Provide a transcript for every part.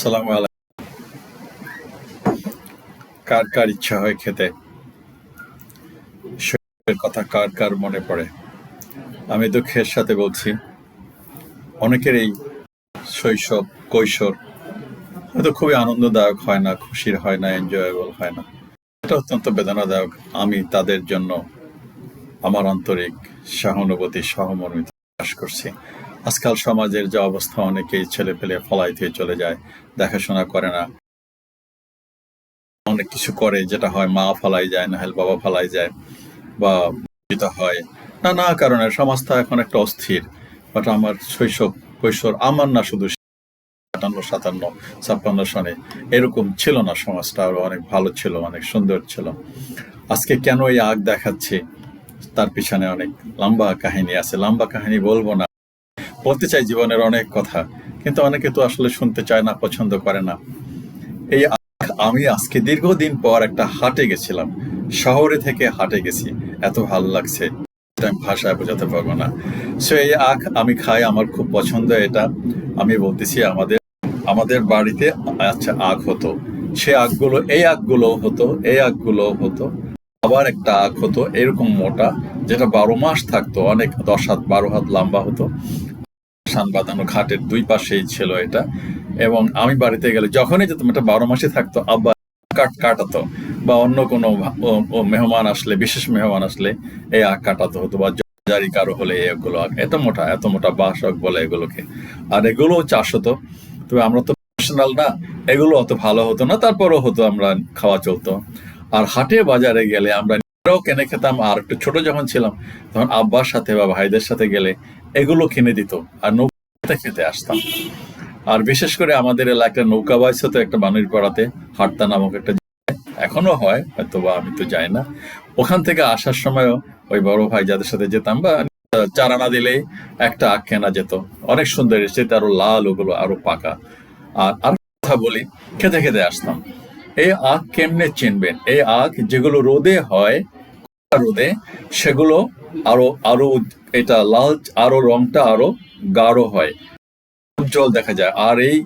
সালাম আলাইকুম। কার কার ইচ্ছা হয় খেতে? শৈশবের কথা কার কার মনে পড়ে? আমি দুঃখের সাথে বলছি। অনেকের এই শৈশব, কৈশোর হয়তো খুবই আনন্দদায়ক হয় না, খুশির হয় না এনজয়েবল হয় না। এটা অত্যন্ত বেদনাদায়ক। আমি তাদের জন্য আমার আন্তরিক সহানুভূতি, সহমর্মিতা প্রকাশ করছি। আজকাল সমাজের যে অবস্থা, অনেকেই ছেলে পেলে ফলাইতে চলে যায়, দেখাশোনা করে না। অনেক কিছু করে, যেটা হয় মা ফালাই যায়, না হলে বাবা ফালাই যায়, বা হয়। নানা কারণে সমাজটা এখন একটা অস্থির, বাট আমার শৈশব, কৈশোর আমার না শুধু আটান্ন সাতান্ন, ছাপ্পান্ন সনে। এরকম ছিল না সমাজটা, আরও অনেক ভালো ছিল, অনেক সুন্দর ছিল। আজকে কেন এই আগ দেখাচ্ছে? তার পিছনে অনেক লম্বা কাহিনী আছে। লম্বা কাহিনী বলব না। বলতে চাই জীবনের অনেক কথা, কিন্তু অনেকে তো আসলে শুনতে চায় না, পছন্দ করে না। এই আমি আজকে দীর্ঘদিন পর একটা হাটে গেছিলাম। শহরে থেকে হাটে গেছি। এত ভালো লাগছে। আমি ভাষায় বোঝাতে পারব না। সো এই আখ আমি খাই, আমার খুব পছন্দ এটা। আমি বলতেছি আমাদের আমাদের বাড়িতে আচ্ছা আখ হতো। সে আখগুলো, এই আখগুলো হতো, এই আখগুলো হতো। আবার একটা আখ হতো, এরকম মোটা, যেটা বারো মাস থাকতো, অনেক দশ হাত, বারো হাত লম্বা হতো। সান বাঁধানো ঘাটের দুই পাশেই ছিল এটা। এবং আমি বাড়িতে গেলে যখনই যেতাম এটা বারো মাসে থাকতো, আব্বা কাট কাটাতো বা অন্য কোনো মেহমান আসলে, বিশেষ মেহমান আসলে এই আখ কাটাতে হতো বা জারি কারও হলে এগুলো এত মোটা এত মোটা আখ বলে এগুলোকে। আর এগুলো চাষ হতো। তবে আমরা তো প্রফেশনাল না, এগুলো অত ভালো হতো না, তারপরও হতো আমরা খাওয়া চলতো। আর হাটে বাজারে গেলে আমরা নিজেরাও কিনে খেতাম আর একটু ছোট যখন ছিলাম, তখন আব্বার সাথে বা ভাইদের সাথে গেলে এগুলো কিনে দিত আর নৌকাতে খেতে আসতাম। আর বিশেষ করে আমাদের এলাকায় নৌকা বাইস হতো একটা বানুর পাড়াতে, হাটতা নামক একটা এখনও হয় হয়তো বা আমি তো যাই না। ওখান থেকে আসার সময়ও ওই বড় ভাই যাদের সাথে যেতাম বা চারানা দিলেই একটা আখ কেনা যেত। অনেক সুন্দর এসেছে আরও লাল, ওগুলো আরও পাকা। আর আর কথা বলি, খেতে খেতে আসতাম। এই আখ কেমনে চিনবেন? এই আখ যেগুলো রোদে হয় রোদে সেগুলো আরও আরও এটা লাল, আরও রংটা আরও গাঢ় হয়। উজ্জ্বল দেখা যায়। আর এই,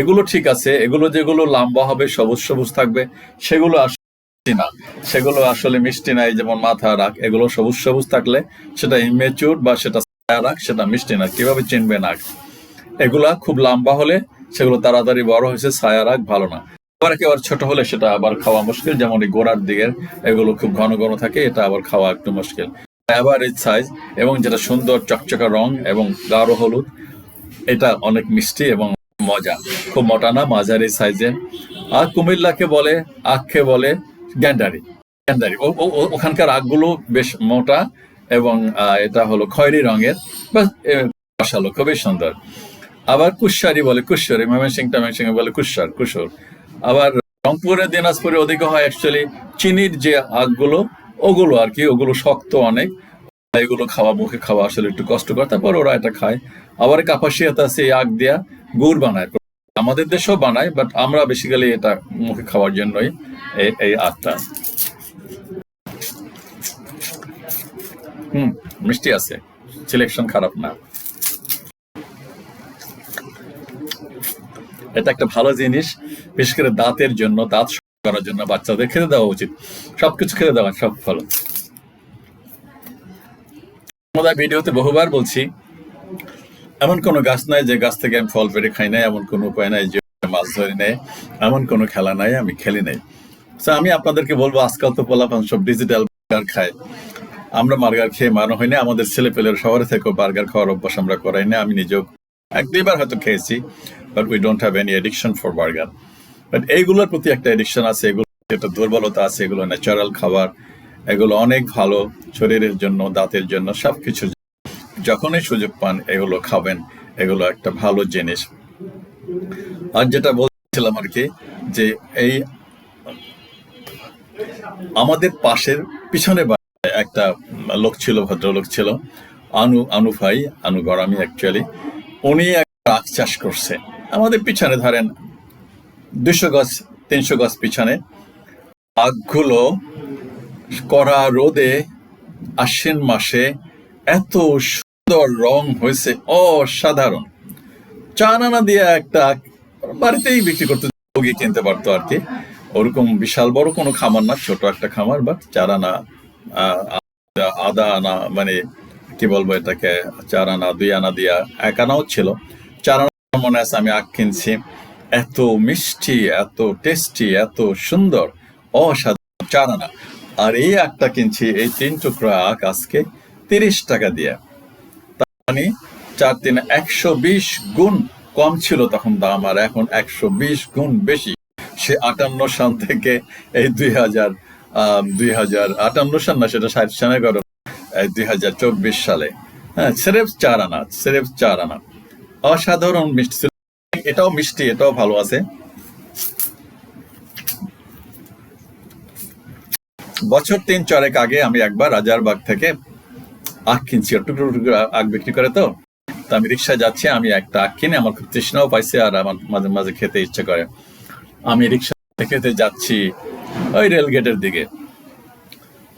এগুলো ঠিক আছে। এগুলো যেগুলো লম্বা হবে, সবুজ সবুজ থাকবে, সেগুলো আসলে না। সেগুলো আসলে মিষ্টি নাই, যেমন মাথা রাখ এগুলো সবুজ সবুজ থাকলে সেটা ইমেচুর বা সেটা রাখ সেটা মিষ্টি না। কীভাবে চিনবে না এগুলা খুব লম্বা হলে সেগুলো তাড়াতাড়ি বড় হয়েছে, ছায়া রাখ ভালো না। আবার ছোট হলে সেটা আবার খাওয়া মুশকিল। যেমন এই গোড়ার দিকের এগুলো খুব ঘন ঘন থাকে, এটা আবার খাওয়া একটু মুশকিল। অ্যাভারেজ সাইজ এবং যেটা সুন্দর চকচকা রং এবং গাঢ় হলুদ, এটা অনেক মিষ্টি এবং মজা। খুব মোটা না, মাঝারি সাইজের। আর কুমিল্লাকে বলে, আখকে বলে গ্যান্ডারি। গ্যান্ডারি ওখানকার আখগুলো বেশ মোটা এবং এটা হলো খয়েরি রঙের। বাস রসালো খুবই সুন্দর। আবার কুশারি বলে কুশারি ময়মনসিং টয়মনসিং বলে কুশার, কুশোর। আবার রংপুরে, দিনাজপুরে ওদিকে হয় অ্যাকচুয়ালি চিনির যে আগগুলো, ওগুলো আর কি, ওগুলো শক্ত অনেক। এগুলো খাওয়া, মুখে খাওয়া আসলে একটু কষ্টকর। তারপর ওরা এটা খায়। আবার কাপাসিয়াতে আছে এই আখ দিয়া গুড় বানায়। আমাদের দেশেও বানায় বাট আমরা বেসিক্যালি এটা মুখে খাওয়ার জন্যই এই আখটা হুম, মিষ্টি আছে। সিলেকশন খারাপ না। এটা একটা ভালো জিনিস, বিশেষ করে দাঁতের জন্য, দাঁত করার জন্য বাচ্চাদের খেতে দেওয়া উচিত। সবকিছু খেতে দেওয়া, সব আমাদের ভিডিওতে বহুবার বলছি, এমন কোনো গাছ নাই যে গাছ থেকে আমি ফল পেরে খাই নাই, এমন কোনো উপায় নাই যে মাছ ধরি নেই, এমন কোনো খেলা নাই, আমি খেলি নাই। তো আমি আপনাদেরকে বলব, আজকাল তো পোলাপান সব ডিজিটাল বার্গার খায়। আমরা বার্গার খেয়ে মানো হয় না আমাদের ছেলে পেলের শহরে থেকেও বার্গার খাওয়ার অভ্যাস আমরা করাই না আমি নিজেও এক দুইবার হয়তো খেয়েছি। But we don't have any addiction for burger but এইগুলোর প্রতি একটা এডিকশন আছে, এগুলো একটা দুর্বলতা আছে, এগুলো ন্যাচারাল খাবার, এগুলো অনেক ভালো শরীরের জন্য, দাঁতের জন্য সবকিছু যখনই সুযোগ পান, এগুলো খাবেন, এগুলো একটা ভালো জিনিস। আর যেটা বলছিলাম আর কি, যে এই আমাদের পাশের পিছনে একটা লোক ছিল, ভদ্রলোক ছিল, আনু আনু ভাই, আনু গরামি অ্যাকচুয়ালি উনি একটা আখ চাষ করছে। আমাদের পিছনে ধরেন দুশো গজ, তিনশো গজ পিছনে। আখগুলো কড়া রোদে আশ্বিন মাসে এত সুন্দর রং হয়েছে, অসাধারণ। চার আনা দিয়ে একটা বাড়িতেই বিক্রি করতে রোগী কিনতে পারতো আর কি। ওরকম বিশাল বড় কোনো খামার না, ছোট একটা খামার বাট চার আনা আদা আনা মানে কি বলব এটাকে চার আনা দুই আনা দিয়া, এক আনাও ছিল। চার মনে আছে আমি আখ কিনছি। এত মিষ্টি, এত টেস্টি এত সুন্দর, অসাধারণ চার আনা আর এই আখটা কিনছি, এই তিন টুকরা আখ আজকে তিরিশ টাকা দিয়ে। মানে চার তিন একশো বিশ গুণ কম ছিল তখন দাম, আর এখন একশো বিশ গুণ বেশি। সে আটান্ন সাল থেকে এই দুই হাজার দুই হাজার আটান্ন সাল না, সেটা ষাট সালে করো দুই হাজার চব্বিশ সালে। হ্যাঁ সেরেফ চার আনা সেরেফ চার আনা অসাধারণ মিষ্টি। ছিল এটাও মিষ্টি, এটাও ভালো আছে। বছর তিন চারেক আগে আমি একবার রাজারবাগ থেকে আখ কিনছি। টুকরো টুকরো আখ বিক্রি করে তো? তো আমি রিক্সায় যাচ্ছি, আমি একটা আখ কিনে আমার খুব তৃষ্ণাও পাইছে আর আমার মাঝে মাঝে খেতে ইচ্ছে করে। আমি রিক্সা খেতে যাচ্ছি ওই রেল গেটের দিকে।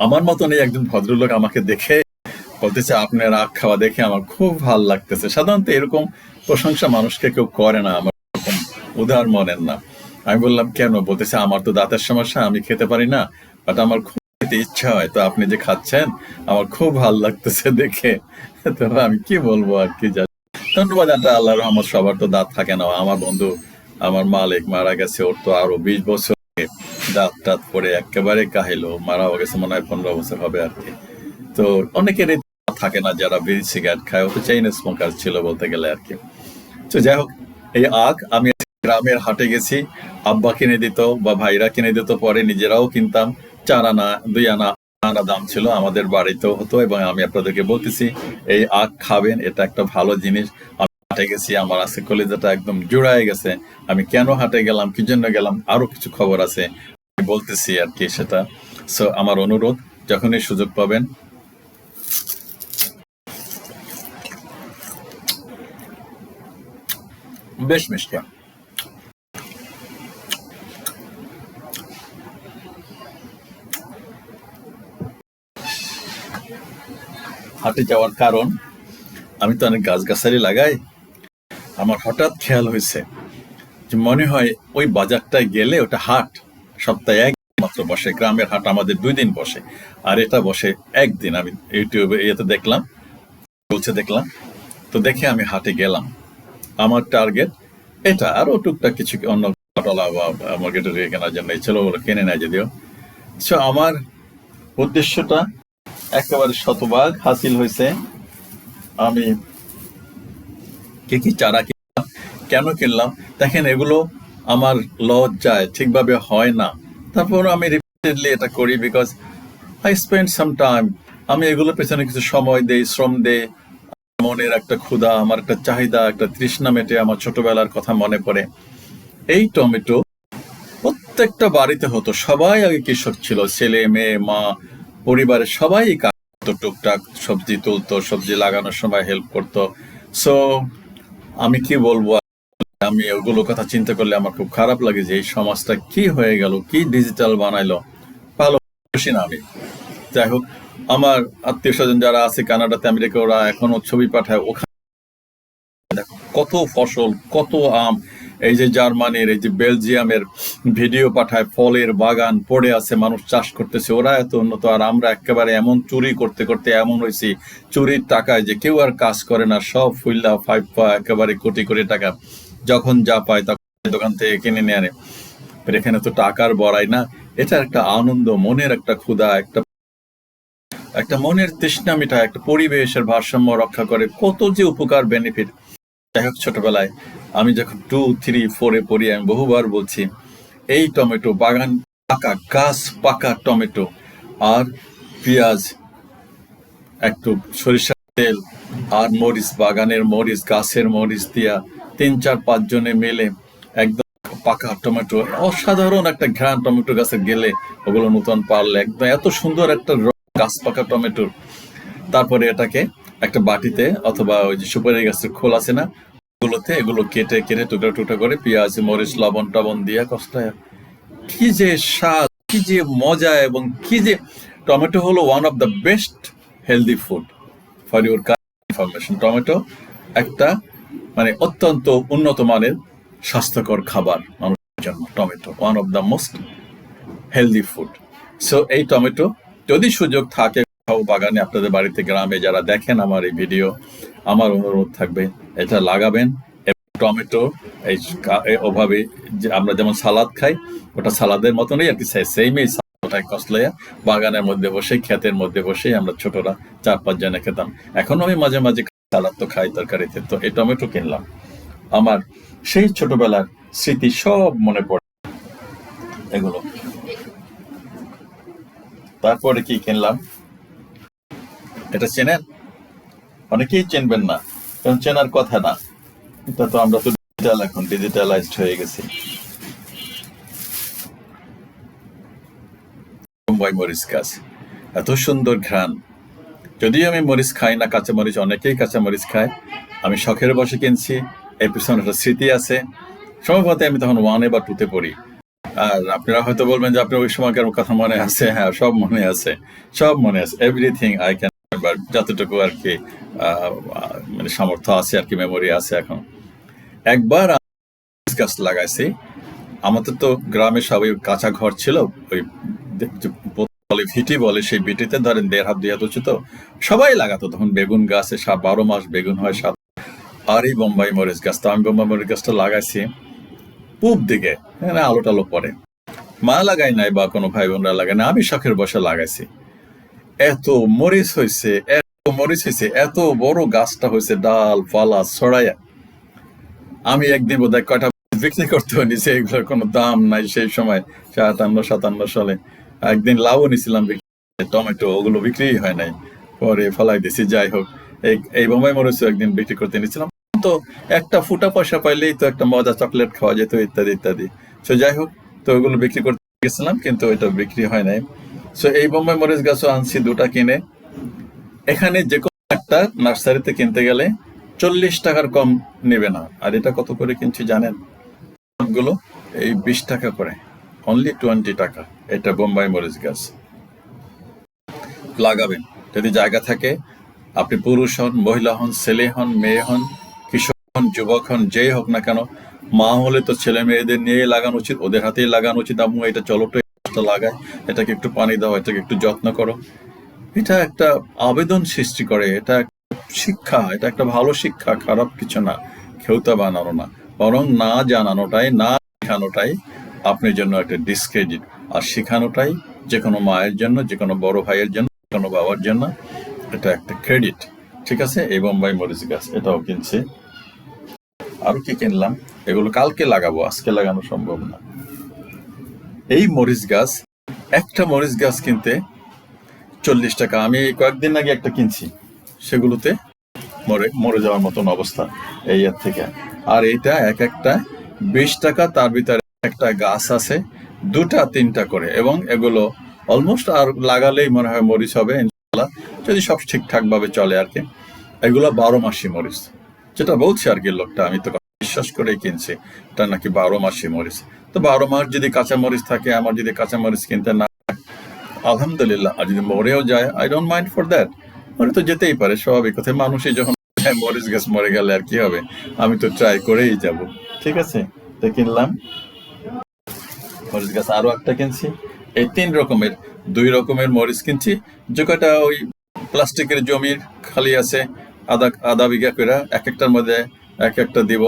আমার মতন এই একজন ভদ্রলোক আমাকে দেখে বলতেছে, আপনার আখ খাওয়া দেখে আমার খুব ভালো লাগতেছে। সাধারণত এরকম প্রশংসা মানুষকে কেউ করে না, আমার উদার মনের না। আমি বললাম, কেন? বলতেছে, আমার তো দাঁতের সমস্যা, আমি খেতে পারি না বাট আমার খুব খেতে ইচ্ছা হয়, তো আপনি যে খাচ্ছেন, আমার খুব ভালো লাগতেছে দেখে। তো আমি কি বলব আর কি জানি। ধন্যবাদ একটা আল্লাহ রহমত, সবার তো দাঁত থাকে না। আমার বন্ধু, আমার মালিক মারা গেছে, ওর তো আরও বিশ বছর দাঁত টাত পরে একেবারে কাহিলো মারাও গেছে, মনে হয় পনেরো বছর হবে আর কি। তো অনেকের থাকে না যারা বিড়ি সিগারেট খায় ও তো চেইন স্মোকার ছিল বলতে গেলে আর কি। তো যাই হোক, এই আখ আমি গ্রামের হাটে গেছি, আব্বা কিনে দিত বা ভাইরা কিনে দিত, পরে নিজেরাও কিনতাম। চার আনা, দুই আনা আনা দাম ছিল আমাদের বাড়িতেও হতো এবং আমি আপনাদেরকে বলতেছি, এই আখ খাবেন, এটা একটা ভালো জিনিস। আমি হাটে গেছি, আমার আছে কলেজাটা একদম জোড়ায় গেছে। আমি কেন হাটে গেলাম, কি জন্য গেলাম, আরও কিছু খবর আছে বলতেছি আর কি সেটা। সো আমার অনুরোধ, যখনই সুযোগ পাবেন বেশ মিষ্টি হাটে যাওয়ার কারণ, আমি তো অনেক গাছগাছালি লাগাই। আমার হঠাৎ খেয়াল হয়েছে যে মনে হয় ওই বাজারটায় গেলে ওটা হাট। সপ্তাহে এক মাত্র বসে, গ্রামের হাট আমাদের দুই দিন বসে। আর এটা বসে একদিন। আমি ইউটিউবে ইয়েতে দেখলাম, বলছে দেখলাম, তো দেখে আমি হাটে গেলাম। আমার টার্গেট এটা আরও টুকটাক কিছু অন্য পটলা বা মার্কেটে কেনার জন্য এই ছেলেগুলো কিনে নেয় যদিও। সো আমার উদ্দেশ্যটা একেবারে শতভাগ হাসিল হয়েছে। আমি কি কি চারা কিনলাম, কেন কিনলাম, দেখেন এগুলো আমার লজ্জায় ঠিকভাবে হয় না। তারপর আমি রিপিটেডলি এটা করি because I spend some time আমি এগুলোর পেছনে কিছু সময় দেই, শ্রম দেই মনের একটা ক্ষুধা, আমার একটা চাহিদা, একটা তৃষ্ণা মেটে আমার ছোটবেলার কথা মনে পড়ে। এই টমেটো প্রত্যেকটা বাড়িতে হতো। সবাই আগে কৃষক ছিল, ছেলে, মেয়ে, মা পরিবারের সবাই টুকটাক সবজি তুলতো, সবজি লাগানোর সময় হেল্প করতো। সো আমি কি বলব? আমি ওগুলো কথা চিন্তা করলে আমার খুব খারাপ লাগে যে এই সমাজটা কি হয়ে গেল, কি ডিজিটাল বানাইলো? ভালো খুশি না আমি। যাই হোক, আমার আত্মীয় স্বজন যারা আছে কানাডাতে, আমেরিকা, ওরা এখনও ছবি পাঠায়। ওখানে কত ফসল, কত আম, এই যে জার্মানির, এই যে বেলজিয়ামের ভিডিও পাঠায়, ফলের বাগান পড়ে আছে, মানুষ চাষ করতেছে, ওরা এত উন্নত, আর আমরা একেবারে এমন চুরি করতে করতে এমন হয়েছি, চুরির টাকায় যে কেউ আর কাজ করে না, সব ফুল্লা ফাইভ পা একেবারে কোটি কোটি টাকা, যখন যা পায় তখন দোকান থেকে কিনে নিয়ে আনে। এখানে তো টাকার বড়াই না, এটা একটা আনন্দ, মনের একটা ক্ষুধা, একটা একটা মনের তৃষ্ণা মিঠায় একটা পরিবেশের ভারসাম্য রক্ষা করে কত যে উপকার বেনিফিট যাই হোক, ছোটবেলায় আমি যখন টু থ্রি ফোরে পড়ি, আমি বহুবার বলছি, এই টমেটো, বাগান পাকা, গাছ পাকা টমেটো আর পেঁয়াজ, একটু সরিষার তেল আর মরিচ, বাগানের মরিচ, গাছের মরিচ দিয়া তিন, চার, পাঁচ জনে মেলে একদম পাকা টমেটো। অসাধারণ একটা ঘ্রাণ টমেটো গাছে গেলে, ওগুলো নতুন পারলে, একদম এত সুন্দর একটা রং গাছ পাকা টমেটোর তারপরে এটাকে একটা বাটিতে অথবা ওই যে সুপারি গাছের খোল আছে না, ওগুলোতে এগুলো কেটে কেটে টুকরা টুকরা করে পেঁয়াজ, মরিচ, লবণ টবণ দিয়ে কষ্টায় কি যে স্বাদ, কি যে মজা এবং কি যে টমেটো হলো one of the best healthy food for your information tomato একটা মানে অত্যন্ত উন্নত মানের স্বাস্থ্যকর খাবার মানুষের জন্য, tomato one of the most healthy food so এই টমেটো যদি সুযোগ থাকে, কোথাও বাগানে আপনাদের বাড়িতে গ্রামে যারা দেখেন আমার এই ভিডিও, আমার অনুরোধ থাকবে, এটা লাগাবেন টমেটো, এই ওভাবে আমরা যেমন সালাদ খাই, ওটা সালাদের মতনই, আর কি এই সালাদটাই কসলাইয়া বাগানের মধ্যে বসে ক্ষেতের মধ্যে বসেই আমরা ছোটরা চার পাঁচ জনে খেতাম। এখনও আমি মাঝে মাঝে সালাদ তো খাই তরকারিতে, তো এই টমেটো কিনলাম। আমার সেই ছোটবেলার স্মৃতি সব মনে পড়ে। এগুলো। তারপরে কি কিনলাম? এটা চেনেন? অনেকেই চিনবেন না, কারণ চেনার কথা না। এটা তো আমরা তো ডিজিটাল এখন ডিজিটালাইজড হয়ে গেছি। মুম্বাই মরিচ গাছ, এত সুন্দর ঘ্রাণ। যদিও আমি মরিচ খাই না, কাঁচা মরিচ, অনেকেই কাঁচা মরিচ খায়। আমি শখের বসে কিনছি এর পিছনে একটা স্মৃতি আছে। সম্ভবত আমি তখন ওয়ানে বা টুতে পড়ি। আর আপনারা হয়তো বলবেন যে আপনার ওই সময়কার কথা মনে আছে। হ্যাঁ সব মনে আছে। সব মনে আছে। এভরিথিং আই ক্যান যতটুকু আর কি মানে সামর্থ্য আছে আর কি মেমোরি আছে এখন। একবার গাছ লাগাইছি। আমাদের তো গ্রামে সবাই কাঁচা ঘর ছিল, ওই বলে ভিটি বলে সেই ভিটিতে ধরেন দেড় হাত, দুই হাত উঁচু তো, সবাই লাগাতো। তখন বেগুন গাছে বারো মাস বেগুন হয়, সাত আর এই বোম্বাই মরিচ গাছ। তো আমি বোম্বাই মরিচ গাছটা লাগাইছি। পূব দিকে, এখানে আলো টালো পড়ে। মা লাগাই নাই বা কোনো ভাই বোনরা লাগাই না আমি শখের বসে লাগাইছি। এত মরিচ হয়েছে এত মরিচ হয়েছে এত বড় গাছটা হয়েছে ডাল, পালা, ছড়াইয়া। আমি একদিন বোধহয় কয়টা বিক্রি করতে নিছে এগুলোর কোনো দাম নাই সেই সময়, সাতান্ন সাতান্ন সালে। একদিন লাভও নিছিলাম টমেটো, ওগুলো বিক্রি হয় নাই। পরে ফলাই দিছি, যাই হোক, এই এই বোম্বাই মরিচও একদিন বিক্রি করতে নিছিলাম তো একটা ফুটা পয়সা পাইলেই তো একটা মজা চকলেট খাওয়া যেত, ইত্যাদি ইত্যাদি। তো যাই হোক, তো ওগুলো বিক্রি করতে গেছিলাম, কিন্তু এটা বিক্রি হয় নাই। সো এই বোম্বাই মরিচ গাছও আনছি দুটা কিনে। এখানে যে কোনো একটা নার্সারিতে কিনতে গেলে চল্লিশ টাকার কম নেবে না। আর এটা কত করে কিনছি জানেন? গুলো এই বিশ টাকা করে। অনলি টোয়েন্টি টাকা এটা বোম্বাই মরিচ গাছ। লাগাবেন। যদি জায়গা থাকে, আপনি পুরুষ হন, মহিলা হন, ছেলে হন, মেয়ে হন যুবক হন যেই হোক না কেন, মা হলে তো ছেলে মেয়েদের নিয়ে লাগানো উচিত, ওদের হাতেই লাগানো উচিত। আম্মু, এটা চলো লাগায় এটাকে একটু পানি দাও, এটাকে একটু যত্ন করো। এটা একটা আবেদন সৃষ্টি করে, এটা শিক্ষা, এটা একটা ভালো শিক্ষা, খারাপ কিছু না খেউতা বানানো না। বরং না জানানোটাই, না শেখানোটাই আপনার জন্য একটা ডিসক্রেডিট আর শেখানোটাই যে কোনো মায়ের জন্য যে কোনো বড় ভাইয়ের জন্য যে কোনো বাবার জন্য, এটা একটা ক্রেডিট ঠিক আছে? এই বোম্বাই মরিচ গাছ, এটাও কিনছি। আরও কি কিনলাম? এগুলো কালকে লাগাবো, আজকে লাগানো সম্ভব না। এই মরিচ গাছ, একটা মরিচ গাছ কিনতে চল্লিশ টাকা। আমি কয়েকদিন আগে একটা কিনছি, সেগুলোতে মরে মরে যাওয়ার মতন অবস্থা এই এর থেকে। আর এটা এক একটা বিশ টাকা, তার ভিতরে একটা গাছ আছে, দুটা, তিনটা করে। এবং এগুলো অলমোস্ট আর লাগালেই মনে হয় মরিচ হবে ইনশাল্লাহ যদি সব ঠিকঠাক ভাবে চলে আর কি। এগুলো বারো মাসি মরিচ। যেটা বলছে আর কি লোকটা, আমি তো বিশ্বাস করেই কিনছি। এটা নাকি বারো মাসি মরিচ। তো বারো মাস যদি কাঁচা মরিচ থাকে, আমার যদি কাঁচা মরিচ কিনতে না আলহামদুলিল্লাহ, আর যদি মরেও যায় I don't mind for that মরে তো যেতেই পারে, স্বাভাবিক কথা। মানুষই যখন মরিচ গাছ মরে গেলে আর কি হবে? আমি তো ট্রাই করেই যাব। ঠিক আছে? তো কিনলাম। মরিচ গাছ আরও একটা কিনছি। এই তিন রকমের, দুই রকমের মরিচ কিনছি। যে কয়টা ওই প্লাস্টিকের জমির খালি আছে আধা আধা বিঘা করে এক একটার মধ্যে এক একটা দিব।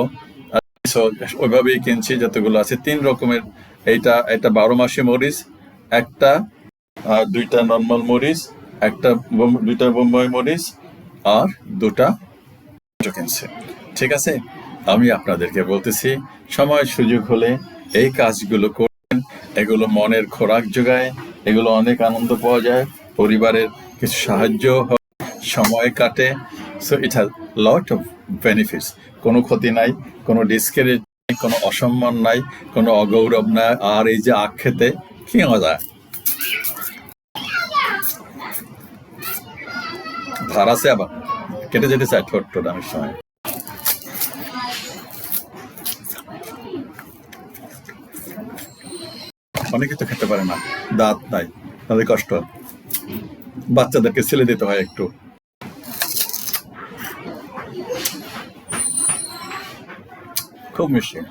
ওইভাবেই কিনছি যতগুলো আছে। তিন রকমের এইটা একটা বারো মাসি মরিচ, একটা দুইটা নর্মাল মরিচ, একটা দুইটা বোম্বাই মরিচ, আর দুটা কিনছে। ঠিক আছে? আমি আপনাদেরকে বলতেছি, সময় সুযোগ হলে এই কাজগুলো করবেন। এগুলো মনের খোরাক যোগায়, এগুলো অনেক আনন্দ পাওয়া যায়। পরিবারের কিছু সাহায্য হয়, সময় কাটে। So it has lot of benefits কোনো ক্ষতি নাই, কোনো ডিসকারেজ কোনো অসম্মান নাই, কোনো অগৌরব নাই, আর এই যে আখ খেতে কি মজা? ধার আছে আবার। কেটে যেতে চাই ঠোঁট আমি সময়। অনেকে তো খেতে পারে না, দাঁত নাই, তাদের কষ্ট। বাচ্চাদেরকে ছেলে দিতে হয় একটু। commission.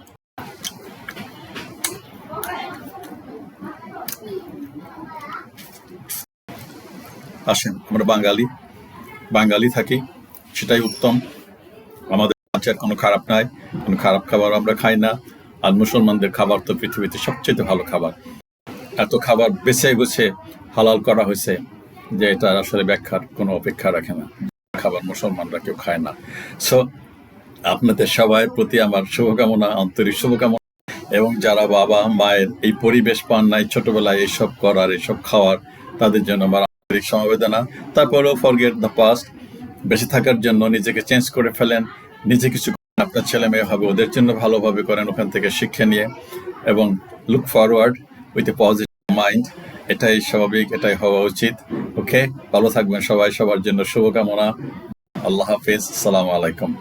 আসেন, আমরা বাঙালি। বাঙালি থাকি, সেটাই উত্তম। আমাদের আচার কোনো খারাপ নাই, কোনো খারাপ খাবার আমরা খাই না। আর মুসলমানদের খাবার তো পৃথিবীতে সবচেয়ে ভালো খাবার। এত খাবার বেছে গুছে হালাল করা হয়েছে যে এটা আসলে ব্যাখ্যার কোনো অপেক্ষা রাখে না। খাবার মুসলমানরা কেউ খায় না। সো আপনাদের সবাই প্রতি আমার শুভকামনা, আন্তরিক শুভকামনা। এবং যারা বাবা, মায়ের এই পরিবেশ পান নাই ছোটবেলায় এইসব করার এইসব খাওয়ার, তাদের জন্য আমার আন্তরিক সমবেদনা। তারপরেও ফরগেট দ্য পাস্ট বেঁচে থাকার জন্য নিজেকে চেঞ্জ করে ফেলেন। নিজে কিছু আপনার ছেলে মেয়ে হবে, ওদের জন্য ভালোভাবে করেন ওখান থেকে শিক্ষা নিয়ে। এবং look forward with a positive mind এটাই স্বাভাবিক, এটাই হওয়া উচিত। ওকে ভালো থাকবেন সবাই। সবার জন্য শুভকামনা। আল্লাহ হাফিজ। সালাম আলাইকুম।